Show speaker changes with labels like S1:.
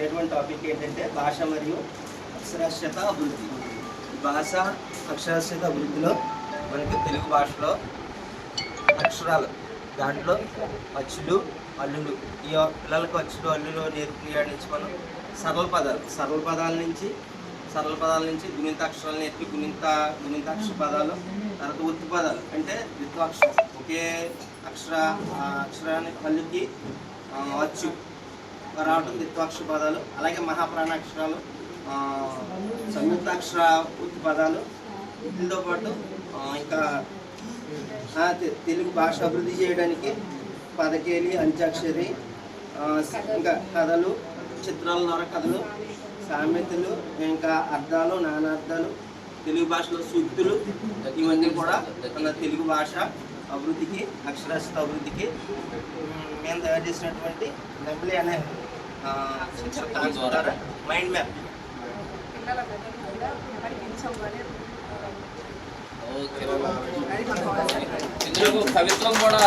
S1: చేయటువంటి topic ఏంటంటే భాష మరియు అక్షరాస్యత అభివృద్ధి. భాష అక్షరాస్యత అభివృద్ధిలో మనకి తెలుగు భాషలో అక్షరాలు దాంట్లో అచ్చులు అల్లులు ఈ పిల్లలకు అచ్చులు అల్లులు నేర్పియడం నుంచి మనం సరళ పదాలు సరళ పదాల నుంచి సరళ పదాల నుంచి గుణింత అక్షరాలు నేర్పి గుణిత అక్షర పదాలు తర్వాత ఉత్తి పదాలు. అంటే ద్విత్వాక్షరం ఒకే అక్షర ఆ అక్షరాన్ని హల్లుకి అచ్చు. రావటం ద్విత్వాక్షర పదాలు అలాగే మహాప్రాణాక్షరాలు సంయుక్తాక్షర ఉత్తి పదాలు వీటితో పాటు ఇంకా తెలుగు భాష అభివృద్ధి చేయడానికి పదకేలి అంత్యాక్షరి ఇంకా కథలు చిత్రాల ద్వారా కథలు సామెతలు ఇంకా అర్థాలు నానార్థాలు తెలుగు భాషలో సూక్తులు ఇవన్నీ కూడా మన తెలుగు భాష అభివృద్ధికి అక్షరాస్యత అభివృద్ధికి మేము తయారు చేసినటువంటి డబ్ల్యూ అనే కాన్సెప్ట్ ద్వారా. Mind map
S2: okay. ఇందులో కవిత్వం కూడా